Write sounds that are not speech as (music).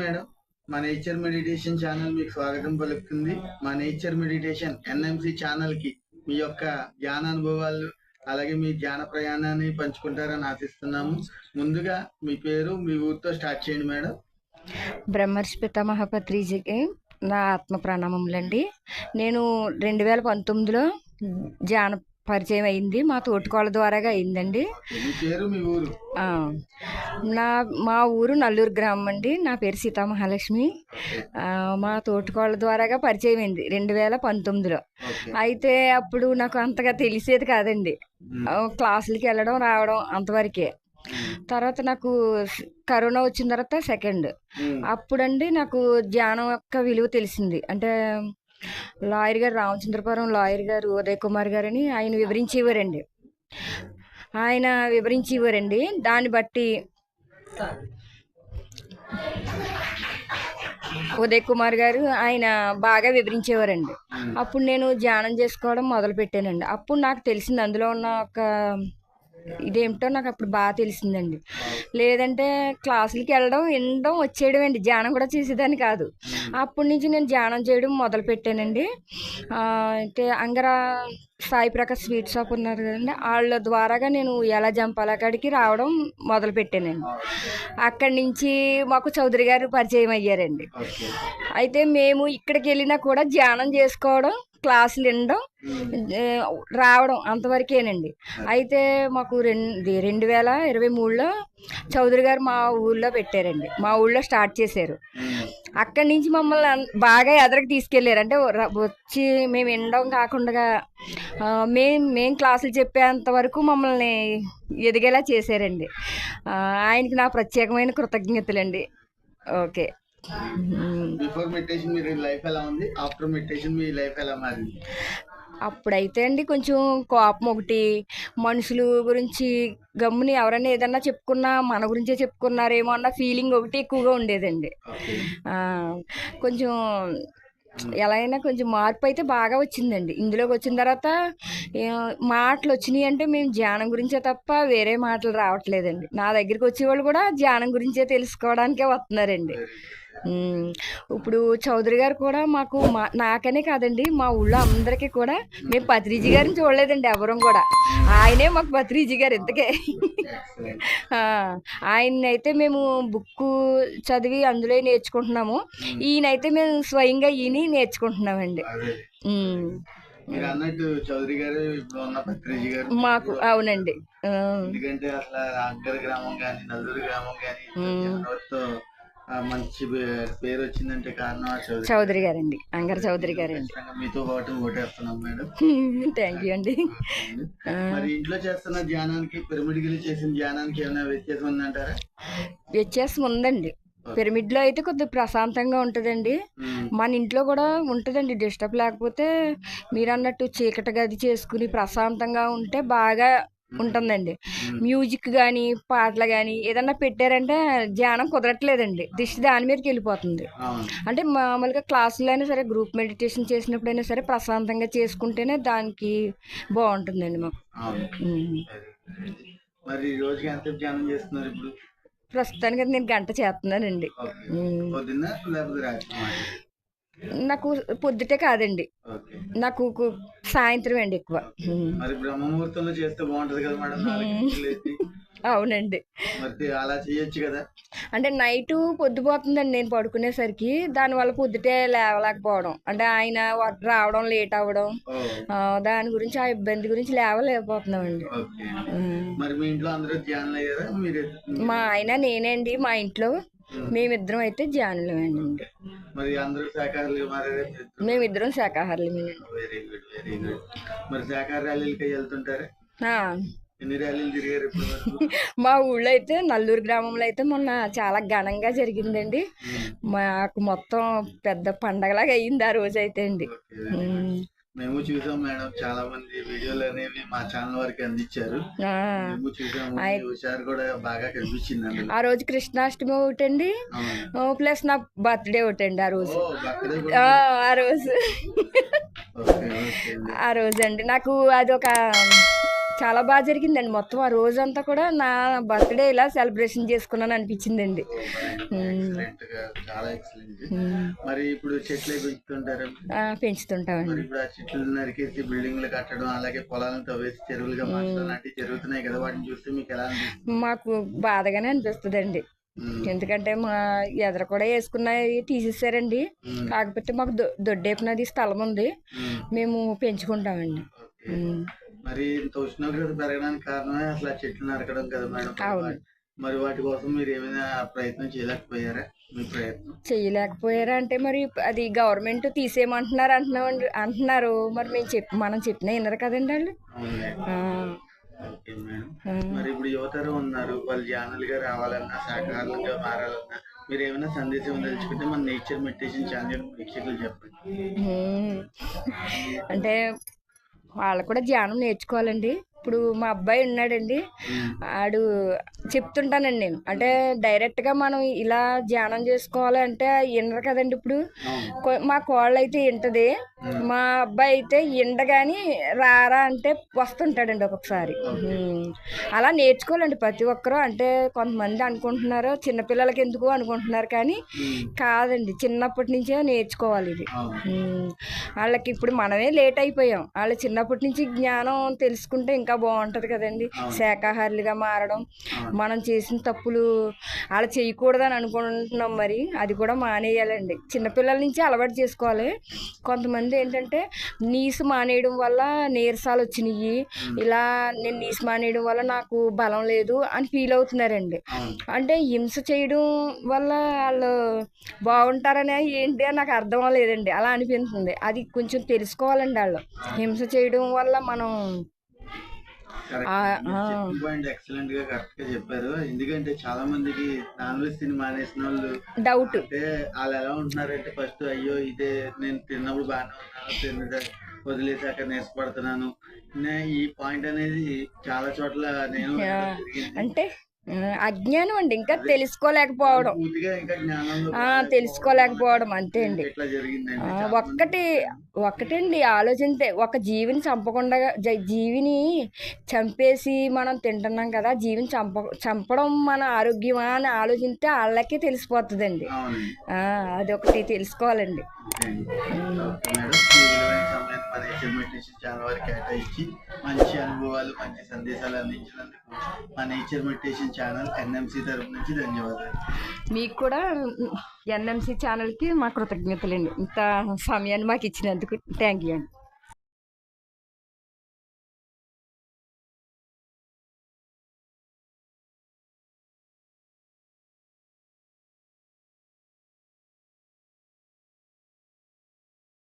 Madam. మా nature meditation channel మీకు స్వాగతం పలుకుతుంది. మా నేచర్ మెడిటేషన్ ఎన్ఎంసి ఛానల్కి మీ యొక్క ధ్యాన అనుభవాలు అలాగే మీ ధ్యాన ప్రయాణాన్ని పంచుకుంటారని ఆశిస్తున్నాము. ముందుగా మీ పేరు మీ ఊరితో స్టార్ట్ చేయండి మేడం. బ్రహ్మర్షి పితామహపత్రిజీకి నా ఆత్మ ప్రణామములండి. నేను రెండు వేల పంతొమ్మిదిలో ధ్యాన పరిచయం అయింది. మా తోటికోళ్ళ ద్వారాగా అయిందండి. నా మా ఊరు నల్లూరు గ్రామం అండి. నా పేరు సీతామహాలక్ష్మి. మా తోటికోళ్ళ ద్వారాగా పరిచయం అయింది రెండు వేల పంతొమ్మిదిలో అయితే అప్పుడు నాకు అంతగా తెలిసేది కాదండి. క్లాసులకి వెళ్ళడం రావడం అంతవరకే. తర్వాత నాకు కరోనా వచ్చిన తర్వాత సెకండ్. అప్పుడండి నాకు ధ్యానం యొక్క విలువ తెలిసింది. అంటే లాయర్ గారు రామచంద్రపురం లాయర్ గారు ఉదయ్ కుమార్ గారు అని ఆయన వివరించేవారండి. ఆయన వివరించేవారండి. దాన్ని బట్టి ఉదయ్ కుమార్ గారు ఆయన బాగా వివరించేవారండి. అప్పుడు నేను ధ్యానం చేసుకోవడం మొదలు పెట్టానండి అప్పుడు నాకు తెలిసింది అందులో ఉన్న ఒక ఇదేమిటో నాకు అప్పుడు బాగా తెలిసిందండి. లేదంటే క్లాసులకి వెళ్ళడం వినడం వచ్చేయడం అండి ధ్యానం కూడా చేసేదాన్ని కాదు. అప్పటి నుంచి నేను ధ్యానం చేయడం మొదలు పెట్టానండి అయితే అంగర సాయి ప్రకాష్ స్వీట్ షాప్ ఉన్నారు కదండి వాళ్ళ ద్వారాగా నేను ఎలా జంపాల అక్కడికి రావడం మొదలు పెట్టానండి అక్కడి నుంచి మాకు చౌదరి గారు పరిచయం అయ్యారండి. అయితే మేము ఇక్కడికి వెళ్ళినా కూడా ధ్యానం చేసుకోవడం క్లాసులు వినడం రావడం అంతవరకేనండి. అయితే మాకు రెండు రెండు వేల ఇరవై మూడులో చౌదరి గారు మా ఊళ్ళో పెట్టారండి. మా ఊళ్ళో స్టార్ట్ చేశారు. అక్కడి నుంచి మమ్మల్ని బాగా ఎదరికి తీసుకెళ్ళారు. అంటే వచ్చి మేము వినడం కాకుండా మేం మేం క్లాసులు చెప్పేంత వరకు మమ్మల్ని ఎదిగేలా చేశారండి. ఆయనకి నా ప్రత్యేకమైన కృతజ్ఞతలండి. ఓకే. బిఫోర్ మెడిటేషన్ మీ లైఫ్ ఎలా ఉంది? ఆఫ్టర్ మెడిటేషన్ మీ లైఫ్ ఎలా మారింది? అప్పుడైతే అండి కొంచెం కోపం ఒకటి. మనుషులు గురించి గమ్ముని ఎవరైనా ఏదన్నా చెప్పుకున్నా మన గురించే చెప్పుకున్నారేమో అన్న ఫీలింగ్ ఒకటి ఎక్కువగా ఉండేదండి. కొంచెం ఎలా అయినా కొంచెం మార్పు అయితే బాగా వచ్చిందండి. ఇందులోకి వచ్చిన తర్వాత మాటలు వచ్చినాయి అంటే మేము ధ్యానం గురించే తప్ప వేరే మాటలు రావట్లేదండి. నా దగ్గరికి వచ్చేవాళ్ళు కూడా ధ్యానం గురించే తెలుసుకోవడానికే వస్తున్నారండి. ఇప్పుడు చౌదరి గారు కూడా మాకు మా నాకనే కాదండి మా ఊళ్ళో అందరికీ కూడా మేము పత్రిజీ గారిని చూడలేదండి ఎవరం కూడా. ఆయనే మాకు పత్రిజీ గారు ఇంతకే. ఎక్సలెంట్ ఆ, ఆయన్ని అయితే మేము బుక్ చదివి అందులో నేర్చుకుంటున్నాము. ఈయనైతే మేము స్వయంగా ఈయన నేర్చుకుంటున్నామండి. అదే. ఉమ్, మీరు అన్నట్టు చౌదరి గారు ఇప్పుడు ఉన్న పత్రిజీ గారు. మాకు అవునండి. ఎందుకంటే అసలు గ్రామం కానీ నల్లూరు గ్రామం కానీ మంచి పేరు వచ్చిందంటే కారణం చౌదరి చౌదరి గారండి. అంగర చౌదరి గారండి. ఖచ్చితంగా మీతో పాటు ఓటేస్తున్నాం మేడం. (laughs) థ్యాంక్ యూ అండి. మరి ఇంట్లో చేస్తున్న ధ్యానానికి పిరమిడ్కి చేసిన ధ్యానానికి ఏమైనా వ్యత్యాసం ఉందంటారా? వ్యత్యాసం ఉందండి. పిరమిడ్లో అయితే కొద్దిగా ప్రశాంతంగా ఉంటుందండి. మన ఇంట్లో కూడా ఉంటుందండి డిస్టర్బ్. లేకపోతే మీరు అన్నట్టు చీకటి గది చేసుకుని ప్రశాంతంగా ఉంటే బాగా ఉంటుందండి. మ్యూజిక్ కానీ పాటలు కానీ ఏదన్నా పెట్టారంటే ధ్యానం కుదరట్లేదండి. దిష్టి దాని మీదకి వెళ్ళిపోతుంది. అంటే మామూలుగా క్లాసులో అయినా సరే గ్రూప్ మెడిటేషన్ చేసినప్పుడైనా సరే ప్రశాంతంగా చేసుకుంటేనే దానికి బాగుంటుందండి మాకు. మరి రోజుకి ఎంత ధ్యానం చేస్తున్నారు ఇప్పుడు? ప్రస్తుతానికి నేను గంట చేస్తున్నానండి. నాకు పొద్దుటే కాదండి. నాకు సాయంత్రం అండి ఎక్కువ. చేస్తే బాగుంటది కదా మేడం అవునండి. మరి అలా చేయొచ్చు కదా. అంటే నైట్ పొద్దుపోతుందండి నేను పడుకునేసరికి. దానివల్ల పొద్దుటే లేవలేకపోవడం. అంటే ఆయన రావడం లేట్ అవ్వడం. దాని గురించి ఆ ఇబ్బంది గురించి లేవలేకపోతున్నామండి. మీ ఆయన నేనండి మా ఇంట్లో మేమిద్దరం అయితే జానులమేనండి మరి అందరూ శాఖాహారులు మేమిద్దరం శాకాహారులమేనండి వెరీ గుడ్ వెరీ గుడ్ మరి శాఖాహార ర్యాలీలకి వెళ్తుంటారా? ఎన్ని ర్యాలీలు తిరిగారు ఇప్పుడు (laughs) మా ఊళ్ళో అయితే నల్లూరు గ్రామంలో అయితే మొన్న చాలా ఘనంగా జరిగిందండి. మ్మ్. మాకు మొత్తం పెద్ద పండగలాగా అయ్యింది ఆ రోజు అయితే అండి. ఉమ్. మేము చూసాం మేడం చాలా మంది వీడియోలు అనేవి మా ఛానల్ వారికి అందించారు. కూడా బాగా కనిపించింది ఆ రోజు కృష్ణాష్టమి ఒకటండి. ప్లస్ నా బర్త్డే ఒకటండి ఆ రోజు. ఆ, రోజు ఆ రోజు. అండి. నాకు అదొక చాలా బాగా జరిగిందండి. మొత్తం ఆ రోజంతా కూడా నా బర్త్డే ఇలా సెలబ్రేషన్ చేసుకున్నాను అనిపించిందండి. మరి ఇప్పుడు చెట్లే పెంచుతుంటారు? పెంచుతుంటామండి. మరి ఇప్పుడు ఆ చెట్లు నరికేసి బిల్డింగ్లు కట్టడం అలాగే పొలాలను తవ్వేసి చెరువులుగా మార్చడం లాంటివి జరుగుతున్నాయి కదా. వాటిని చూస్తే మీకు ఎలా అనిపిస్తుంది? మాకు బాధగానే అనిపిస్తుందండి. ఉమ్, ఎందుకంటే మా ఎదర కూడా వేసుకున్నవి తీసేసారండి. కాకపోతే మాకు దొడ్డేపునది స్థలం ఉంది. మేము పెంచుకుంటామండి. మరి ఇంత ఉష్ణోగ్రత పెరగడానికి కారణమే అసలు ఆ చెట్లు నరకడం కదా మేడం. మరి వాటి కోసం మీరు ఏమైనా ప్రయత్నం చేయలేకపోయారా? మీ ప్రయత్నం? చెయ్యలేకపోయారా అంటే మరి అది గవర్నమెంట్ తీసేయమంటున్నారు అంటున్నామండి అంటున్నారు. మరి మేము చెప్ మనం చెప్పినా వినరు కదండి వాళ్ళు. Okay madam. మరి ఇప్పుడు యువతరం ఉన్నారు. వాళ్ళు ఛానల్గా రావాలన్నా శాఖాహారులుగా మారాలన్నా మీరు ఏమైనా సందేశం తెలుసుకుంటే మన నేచర్ మెడిటేషన్ ఛానల్ వీక్షకులు చెప్పండి. అంటే వాళ్ళు కూడా ధ్యానం నేర్చుకోవాలండి. ఇప్పుడు మా అబ్బాయి ఉన్నాడండి. ఆడు చెప్తుంటానండి నేను. అంటే డైరెక్ట్గా మనం ఇలా ధ్యానం చేసుకోవాలి అంటే వినరు కదండి ఇప్పుడు. మా కోళ్ళు అయితే వింటది మా అబ్బాయి అయితే ఇండగాని రారా అంటే వస్తుంటాడండి ఒక్కొక్కసారి. అలా నేర్చుకోవాలండి ప్రతి ఒక్కరూ. అంటే కొంతమంది అనుకుంటున్నారు చిన్నపిల్లలకి ఎందుకు అనుకుంటున్నారు కానీ కాదండి. చిన్నప్పటి నుంచే నేర్చుకోవాలి ఇది. వాళ్ళకి ఇప్పుడు మనమే లేట్ అయిపోయాం. వాళ్ళు చిన్నప్పటి నుంచి జ్ఞానం తెలుసుకుంటే ఇంకా బాగుంటది కదండి. శాకాహారులుగా మారడం. మనం చేసిన తప్పులు వాళ్ళు చేయకూడదని అనుకుంటున్నాం మరి. అది కూడా మానేయాలండి. చిన్నపిల్లల నుంచి అలవాటు చేసుకోవాలి. కొంతమంది ఏంటంటే నీసు మానేయడం వల్ల నీరసాలు వచ్చినాయి ఇలా నేను నీసు మానేయడం వల్ల నాకు బలం లేదు అని ఫీల్ అవుతున్నారండి. అంటే హింస చేయడం వల్ల వాళ్ళు బాగుంటారనే ఏంటి అని నాకు అర్థం లేదండి అలా అనిపిస్తుంది అది కొంచెం తెలుసుకోవాలండి వాళ్ళు హింస చేయడం వల్ల మనం కరెక్ట్ ఆ, మీరు ఆ. చెప్పిన పాయింట్ ఎక్సలెంట్గా కరెక్ట్గా చెప్పారు. ఎందుకంటే చాలా మందికి నాన్ వెజ్ తిని మానేసిన వాళ్ళు డౌట్ అంటే వాళ్ళు ఎలా ఉంటున్నారంటే ఫస్ట్ అయ్యో ఇదే నేను తిన్నప్పుడు బాగానే ఉన్నాను తిన్న వదిలేసాక నీరసపడుతున్నాను నే- ఈ పాయింట్ అనేది చాలా చోట్ల నేను. అంటే అజ్ఞానం అండి. ఇంకా తెలుసుకోలేకపోవడం. తెలుసుకోలేకపోవడం అంతే అండి. ఒక్కటి ఒక్కటండి ఆలోచిస్తే ఒక జీవిని చంపకుండా జీవిని చంపేసి మనం తింటున్నాం కదా జీవిని చంప చంపడం మన ఆరోగ్యమా అని ఆలోచిస్తే వాళ్ళకే తెలిసిపోతుందండి. ఆ, అదొకటి తెలుసుకోవాలండి. మంచి అనుభవాలు మంచి సందేశాలు అందించినందుకు మా నేచర్ మెడిటేషన్ ఛానల్ ఎన్ఎంసీ తరపు నుంచి ధన్యవాదాలు. మీకు కూడా ఎన్ఎంసి ఛానల్కి మా కృతజ్ఞతలండి. ఇంత సమయాన్ని మాకు ఇచ్చినందుకు థ్యాంక్ యూ అండి.